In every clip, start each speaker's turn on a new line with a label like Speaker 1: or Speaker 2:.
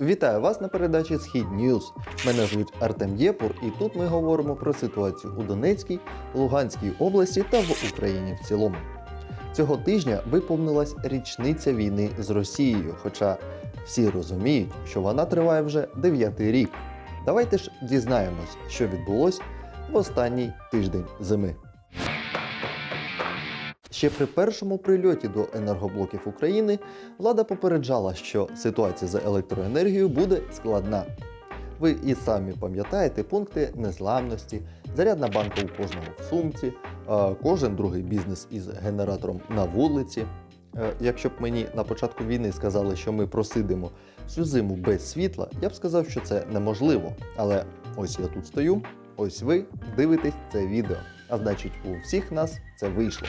Speaker 1: Вітаю вас на передачі Схід Ньюз. Мене звуть Артем Єпур, і тут ми говоримо про ситуацію у Донецькій, Луганській області та в Україні в цілому. Цього тижня виповнилась річниця війни з Росією, хоча всі розуміють, що вона триває вже дев'ятий рік. Давайте ж дізнаємось, що відбулось в останній тиждень зими. Ще при першому прильоті до енергоблоків України влада попереджала, що ситуація з електроенергією буде складна. Ви і самі пам'ятаєте пункти незламності, зарядна банка у кожного в сумці, е, кожен другий бізнес із генератором на вулиці. Е, Якщо б мені на початку війни сказали, що ми просидимо всю зиму без світла, я б сказав, що це неможливо. Але ось я тут стою, ось ви дивитесь це відео. А значить, у всіх нас це вийшло.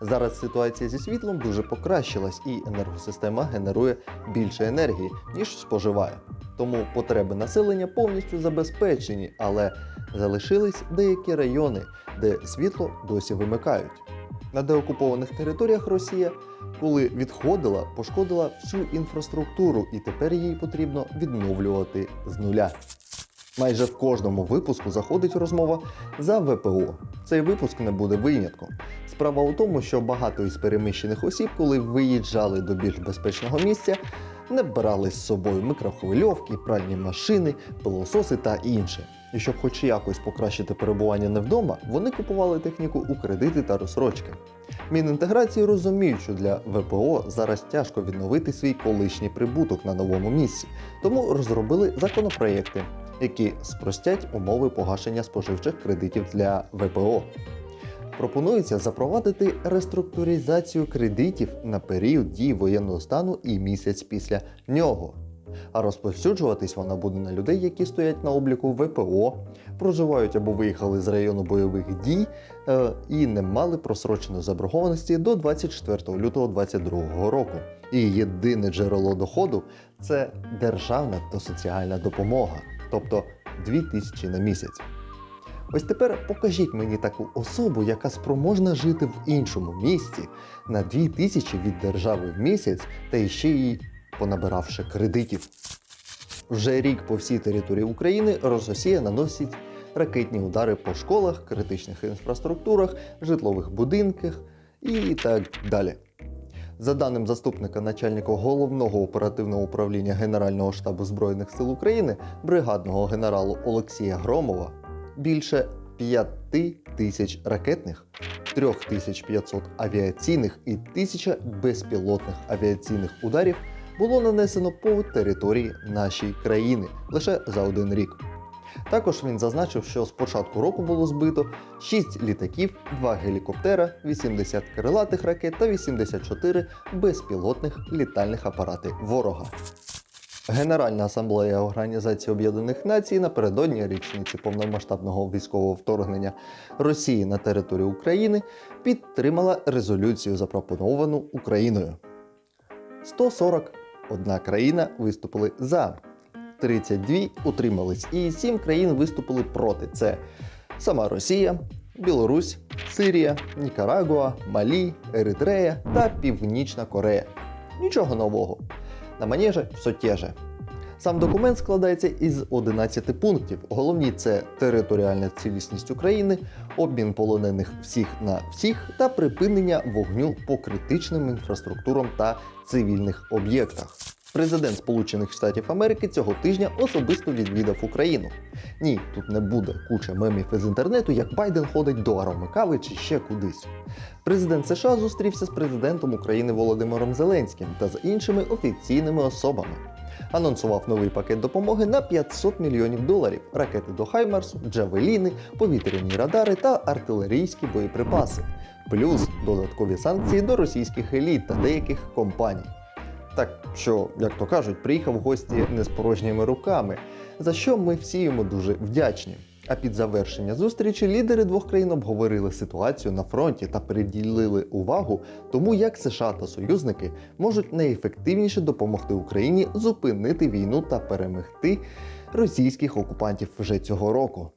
Speaker 1: Зараз ситуація зі світлом дуже покращилась, і енергосистема генерує більше енергії, ніж споживає. Тому потреби населення повністю забезпечені, але залишились деякі райони, де світло досі вимикають. На деокупованих територіях Росія, коли відходила, пошкодила всю інфраструктуру, і тепер її потрібно відновлювати з нуля. Майже в кожному випуску заходить розмова за ВПО. Цей випуск не буде винятком. Справа у тому, що багато із переміщених осіб, коли виїжджали до більш безпечного місця, не брали з собою микрохвильовки, пральні машини, пилососи та інше. І щоб хоч якось покращити перебування не вдома, вони купували техніку у кредити та розсрочки. Мінінтеграції розуміють, що для ВПО зараз тяжко відновити свій колишній прибуток на новому місці, тому розробили законопроєкти, які спростять умови погашення споживчих кредитів для ВПО. Пропонується запровадити реструктуризацію кредитів на період дії воєнного стану і місяць після нього. А розповсюджуватись вона буде на людей, які стоять на обліку ВПО, проживають або виїхали з району бойових дій е, і не мали просроченої заборгованості до 24 лютого 2022 року. І єдине джерело доходу це державна та соціальна допомога, тобто 2 тисячі на місяць. Ось тепер покажіть мені таку особу, яка спроможна жити в іншому місті на 2 тисячі від держави в місяць та іще й понабиравши кредитів. Вже рік по всій території України Рососія наносить ракетні удари по школах, критичних інфраструктурах, житлових будинках і так далі. За даним заступника начальника головного оперативного управління Генерального штабу Збройних сил України, бригадного генералу Олексія Громова, більше 5 тисяч ракетних, 3500 авіаційних і 1000 безпілотних авіаційних ударів було нанесено по території нашої країни лише за один рік. Також він зазначив, що з початку року було збито 6 літаків, 2 гелікоптера, 80 крилатих ракет та 84 безпілотних літальних апарати ворога. Генеральна асамблея Організації Об'єднаних Націй напередодні річниці повномасштабного військового вторгнення Росії на територію України підтримала резолюцію, запропоновану Україною. 141 країна виступили за, 32 утримались, і 7 країн виступили проти. Це сама Росія, Білорусь, Сирія, Нікарагуа, Малі, Еритрея та Північна Корея. Нічого нового. На манеже все те же. Сам документ складається із 11 пунктів. Головні це територіальна цілісність України, обмін полонених всіх на всіх та припинення вогню по критичним інфраструктурам та цивільних об'єктах. Президент Сполучених Штатів Америки цього тижня особисто відвідав Україну. Ні, тут не буде куча мемів із інтернету, як Байден ходить до Аромикави чи ще кудись. Президент США зустрівся з президентом України Володимиром Зеленським та з іншими офіційними особами. Анонсував новий пакет допомоги на 500 мільйонів доларів, ракети до Хаймарсу, джавеліни, повітряні радари та артилерійські боєприпаси, плюс додаткові санкції до російських еліт та деяких компаній. Так що, як то кажуть, приїхав в гості не з порожніми руками, за що ми всі йому дуже вдячні. А під завершення зустрічі лідери двох країн обговорили ситуацію на фронті та приділили увагу тому, як США та союзники можуть найефективніше допомогти Україні зупинити війну та перемогти російських окупантів вже цього року.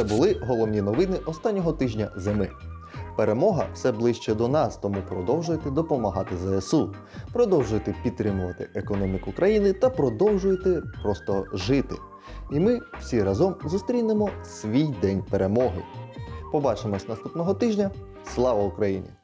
Speaker 1: Це були головні новини останнього тижня зими. Перемога все ближче до нас, тому продовжуйте допомагати ЗСУ, продовжуйте підтримувати економіку країни та продовжуйте просто жити. І ми всі разом зустрінемо свій день перемоги. Побачимось наступного тижня. Слава Україні!